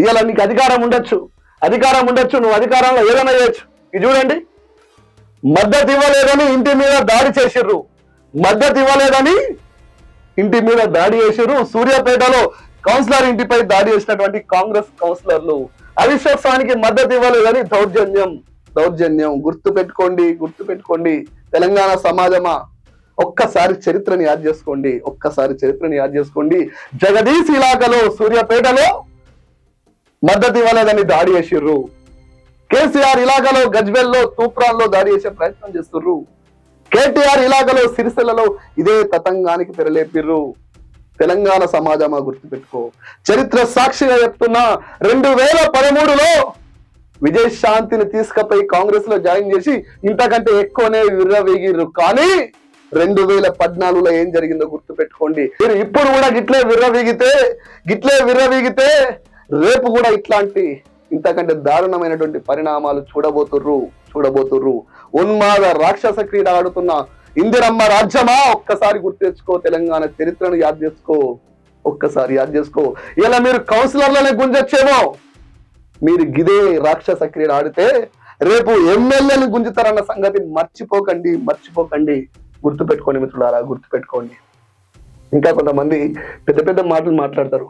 ఇవాళ నీకు అధికారం ఉండొచ్చు. అధికారం ఉండొచ్చు నువ్వు అధికారంలో ఏదైనా చేయొచ్చు. ఇది చూడండి. మద్దతు ఇవ్వలేదని ఇంటి మీద దాడి చేసిర్రు. మద్దతు ఇవ్వలేదని ఇంటి మీద దాడి చేసిర్రు. సూర్యాపేటలో కౌన్సిలర్ ఇంటిపై దాడి చేసినటువంటి కాంగ్రెస్ కౌన్సిలర్లు. అవిశ్వాసానికి మద్దతు ఇవ్వలేదని దౌర్జన్యం దౌర్జన్యం. గుర్తు పెట్టుకోండి గుర్తు పెట్టుకోండి. తెలంగాణ సమాజమా? ఒక్కసారి చరిత్రని యాద్ చేసుకోండి. ఒక్కసారి చరిత్రని యాద్ చేసుకోండి. జగదీశ్ ఇలాకలో సూర్యాపేటలో మద్దతు ఇవ్వలేదని దాడి చేసిర్రు. కేసీఆర్ ఇలాగలో గజ్వెల్లో తూప్రాల్లో దాడి చేసే ప్రయత్నం చేస్తుర్రు. కేటీఆర్ ఇలాగలో సిరిసిల్లలో ఇదే తతంగానికి తెరలేపిర్రు. తెలంగాణ సమాజమా గుర్తుపెట్టుకో. చరిత్ర సాక్షిగా చెప్తున్నా రెండు వేల పదమూడులో విజయశాంతిని తీసుకపోయి కాంగ్రెస్లో జాయిన్ చేసి ఇంతకంటే ఎక్కువనే విర్రవేగిర్రు. కానీ రెండు వేల పద్నాలుగులో ఏం జరిగిందో గుర్తు పెట్టుకోండి మీరు ఇప్పుడు కూడా గిట్లే విర్రవీగితే గిట్లే విర్రవీగితే రేపు కూడా ఇట్లాంటి ఇంతకంటే దారుణమైనటువంటి పరిణామాలు చూడబోతుర్రు చూడబోతుర్రు. ఉన్మాద రాక్షస క్రీడ ఆడుతున్న ఇందిరమ్మ రాజ్యమా? ఒక్కసారి గుర్తు తెచ్చుకో తెలంగాణ చరిత్రను యాద్ చేసుకో. ఒక్కసారి యాద్ చేసుకో. ఇలా మీరు కౌన్సిలర్లనే గుంజొచ్చేమో? మీరు గిదే రాక్షస క్రీడ ఆడితే రేపు ఎమ్మెల్యేని గుంజుతారన్న సంగతి మర్చిపోకండి మర్చిపోకండి. గుర్తుపెట్టుకోండి మిత్రులారా గుర్తుపెట్టుకోండి. ఇంకా కొంతమంది పెద్ద పెద్ద మాటలు మాట్లాడతారు.